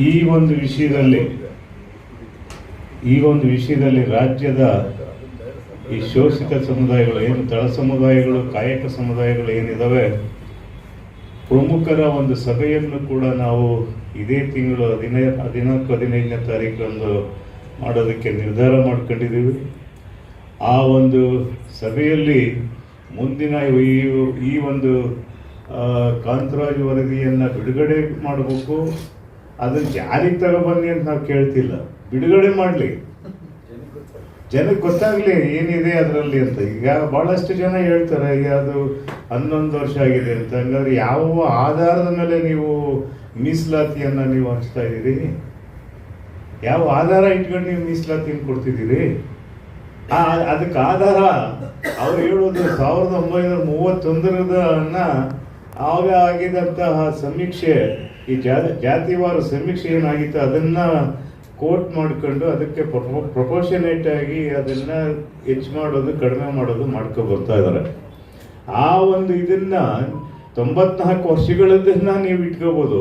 ಈ ಒಂದು ವಿಷಯದಲ್ಲಿ, ಈ ಒಂದು ವಿಷಯದಲ್ಲಿ ರಾಜ್ಯದ ಈ ಶೋಷಿತ ಸಮುದಾಯಗಳು ಏನು, ತಳ ಸಮುದಾಯಗಳು, ಕಾಯಕ ಸಮುದಾಯಗಳು ಏನಿದಾವೆ, ಪ್ರಮುಖರ ಒಂದು ಸಭೆಯನ್ನು ಕೂಡ ನಾವು ಇದೇ ತಿಂಗಳು ಹದಿನೈ, ಹದಿನಾಲ್ಕು, ಹದಿನೈದನೇ ತಾರೀಕರಂದು ಮಾಡೋದಕ್ಕೆ ನಿರ್ಧಾರ ಮಾಡ್ಕೊಂಡಿದ್ದೀವಿ. ಆ ಒಂದು ಸಭೆಯಲ್ಲಿ ಮುಂದಿನ ಈ ಈ ಒಂದು ಕಾಂತರಾಜ್ ವರದಿಯನ್ನು ಬಿಡುಗಡೆ ಮಾಡಬೇಕು. ಅದನ್ನು ಜಾರಿಗೆ ತಗೊಬನ್ನಿ ಅಂತ ನಾವು ಕೇಳ್ತಿಲ್ಲ. ಬಿಡುಗಡೆ ಮಾಡಲಿ. ಜನಕ್ಕೆ ಗೊತ್ತಾಗ್ಲಿ ಏನಿದೆ ಅದರಲ್ಲಿ ಅಂತ. ಈಗ ಬಹಳಷ್ಟು ಜನ ಹೇಳ್ತಾರೆ, ಈಗ ಅದು ಹನ್ನೊಂದು ವರ್ಷ ಆಗಿದೆ ಅಂತ. ಹಂಗಾದ್ರೆ ಯಾವ ಆಧಾರದ ಮೇಲೆ ನೀವು ಮೀಸಲಾತಿಯನ್ನ ನೀವು ಹಂಚ್ತಾ ಇದ್ದೀರಿ? ಯಾವ ಆಧಾರ ಇಟ್ಕೊಂಡು ನೀವು ಮೀಸಲಾತಿಯನ್ನು ಕೊಡ್ತಿದ್ದೀರಿ? ಆ, ಅದಕ್ಕೆ ಆಧಾರ. ಅವ್ರು ಹೇಳೋದು ಸಾವಿರದ ಒಂಬೈನೂರ ಮೂವತ್ತೊಂದರದನ್ನ ಆಗ ಆಗಿದಂತಹ ಸಮೀಕ್ಷೆ, ಈ ಜಾತಿ, ಜಾತಿವಾರ ಸಮೀಕ್ಷೆ ಏನಾಗಿತ್ತು, ಅದನ್ನ ಕೋಟ್ ಮಾಡ್ಕೊಂಡು ಅದಕ್ಕೆ ಪ್ರಪೋರ್ಷನೇಟ್ ಆಗಿ ಅದನ್ನ ಹೆಚ್ಚು ಮಾಡೋದು, ಕಡಿಮೆ ಮಾಡೋದು ಮಾಡ್ಕೊ ಬರ್ತಾ ಇದ್ದಾರೆ. ಆ ಒಂದು ಇದನ್ನ ತೊಂಬತ್ನಾಲ್ಕು ವರ್ಷಗಳದನ್ನ ನೀವು ಇಟ್ಕೋಬಹುದು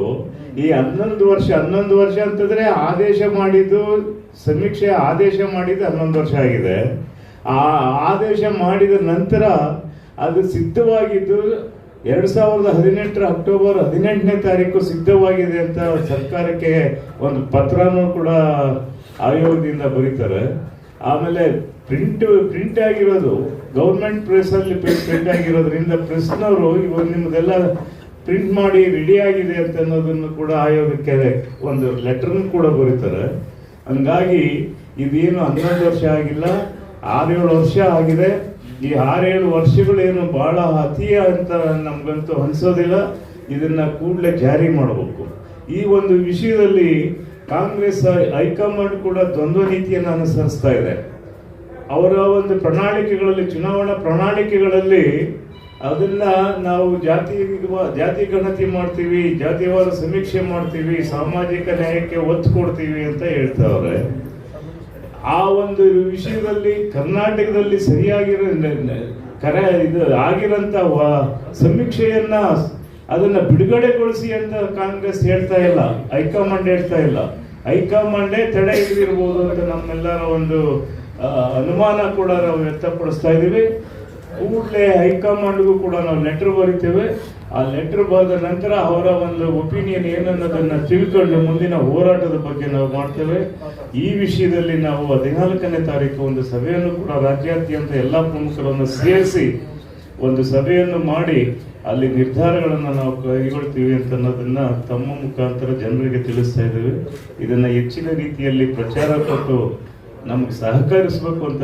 ಈ ಹನ್ನೊಂದು ವರ್ಷ ಹನ್ನೊಂದು ವರ್ಷ ಅಂತಂದ್ರೆ ಆದೇಶ ಮಾಡಿದ್ದು, ಸಮೀಕ್ಷೆ ಆದೇಶ ಮಾಡಿದ್ದು ಹನ್ನೊಂದು ವರ್ಷ ಆಗಿದೆ. ಆ ಆದೇಶ ಮಾಡಿದ ನಂತರ ಅದು ಸಿದ್ಧವಾಗಿದ್ದು ಎರಡ್ ಸಾವಿರದ ಹದಿನೆಂಟರ ಅಕ್ಟೋಬರ್ ಹದಿನೆಂಟನೇ ತಾರೀಕು ಸಿದ್ಧವಾಗಿದೆ ಅಂತ ಸರ್ಕಾರಕ್ಕೆ ಒಂದು ಪತ್ರನೂ ಕೂಡ ಆಯೋಗದಿಂದ ಬರೀತಾರೆ. ಆಮೇಲೆ ಪ್ರಿಂಟ್ ಪ್ರಿಂಟ್ ಆಗಿರೋದು, ಗೌರ್ಮೆಂಟ್ ಪ್ರೆಸ್ ಅಲ್ಲಿ ಪ್ರಿಂಟ್ ಆಗಿರೋದ್ರಿಂದ ಪ್ರೆಸ್ನವರು ಇವಾಗ ನಿಮ್ಮದೆಲ್ಲ ಪ್ರಿಂಟ್ ಮಾಡಿ ರೆಡಿ ಆಗಿದೆ ಅಂತ ಅನ್ನೋದನ್ನು ಕೂಡ ಆಯೋಗಕ್ಕೆ ಒಂದು ಲೆಟರ್ನು ಕೂಡ ಬರೀತಾರೆ. ಹಂಗಾಗಿ ಇದೇನು ಹನ್ನೊಂದು ವರ್ಷ ಆಗಿಲ್ಲ ಆರೇಳು ವರ್ಷ ಆಗಿದೆ. ಈ ಆರೇಳು ವರ್ಷಗಳೇನು ಬಹಳ ಅತಿಯ ಅಂತ ನಮ್ಗಂತೂ ಅನ್ಸೋದಿಲ್ಲ. ಇದನ್ನ ಕೂಡಲೇ ಜಾರಿ ಮಾಡಬೇಕು. ಈ ಒಂದು ವಿಷಯದಲ್ಲಿ ಕಾಂಗ್ರೆಸ್ ಹೈಕಮಾಂಡ್ ಕೂಡ ದ್ವಂದ್ವ ನೀತಿಯನ್ನು ಅನುಸರಿಸ್ತಾ ಇದೆ. ಅವರ ಒಂದು ಪ್ರಣಾಳಿಕೆಗಳಲ್ಲಿ, ಚುನಾವಣಾ ಪ್ರಣಾಳಿಕೆಗಳಲ್ಲಿ ಅದನ್ನ ನಾವು ಜಾತಿ ಜಾತಿ ಗಣತಿ ಮಾಡ್ತೀವಿ, ಜಾತಿವಾರ ಸಮೀಕ್ಷೆ ಮಾಡ್ತೀವಿ, ಸಾಮಾಜಿಕ ನ್ಯಾಯಕ್ಕೆ ಒತ್ತು ಕೊಡ್ತೀವಿ ಅಂತ ಹೇಳ್ತಾವ್ರೆ. ಆ ಒಂದು ವಿಷಯದಲ್ಲಿ ಕರ್ನಾಟಕದಲ್ಲಿ ಸರಿಯಾಗಿರೋ ಕರೆ ಇದು ಆಗಿರೋಂಥ ಸಮೀಕ್ಷೆಯನ್ನ ಅದನ್ನ ಬಿಡುಗಡೆಗೊಳಿಸಿ ಅಂತ ಕಾಂಗ್ರೆಸ್ ಹೇಳ್ತಾ ಇಲ್ಲ, ಹೈಕಮಾಂಡ್ ಹೇಳ್ತಾ ಇಲ್ಲ. ಹೈಕಮಾಂಡೇ ತಡೆ ಹಿಡಿದಿರ್ಬೋದು ಅಂತ ನಮ್ಮೆಲ್ಲರ ಒಂದು ಅನುಮಾನ ಕೂಡ ನಾವು ವ್ಯಕ್ತಪಡಿಸ್ತಾ ಇದ್ದೀವಿ ಕೂಡಲೇ ಹೈಕಮಾಂಡ್ಗೂ ಕೂಡ ನಾವು ಲೆಟರ್ ಬರಿತೇವೆ. ಆ ಲೆಟರ್ ಬಂದ ನಂತರ ಅವರ ಒಂದು ಒಪಿನಿಯನ್ ಏನನ್ನೋದನ್ನ ತಿಳ್ಕೊಂಡು ಮುಂದಿನ ಹೋರಾಟದ ಬಗ್ಗೆ ನಾವು ಮಾಡ್ತೇವೆ. ಈ ವಿಷಯದಲ್ಲಿ ನಾವು ಹದಿನಾಲ್ಕನೇ ತಾರೀಕು ಒಂದು ಸಭೆಯನ್ನು ಕೂಡ ರಾಜ್ಯಾದ್ಯಂತ ಎಲ್ಲ ಪ್ರಮುಖರನ್ನು ಸೇರಿಸಿ ಒಂದು ಸಭೆಯನ್ನು ಮಾಡಿ ಅಲ್ಲಿ ನಿರ್ಧಾರಗಳನ್ನು ನಾವು ಕೈಗೊಳ್ತೀವಿ ಅಂತ ಅನ್ನೋದನ್ನ ತಮ್ಮ ಮುಖಾಂತರ ಜನರಿಗೆ ತಿಳಿಸ್ತಾ ಇದ್ದೇವೆ. ಇದನ್ನ ಹೆಚ್ಚಿನ ರೀತಿಯಲ್ಲಿ ಪ್ರಚಾರ ಕೊಟ್ಟು ನಮ್ಗೆ ಸಹಕರಿಸಬೇಕು ಅಂತ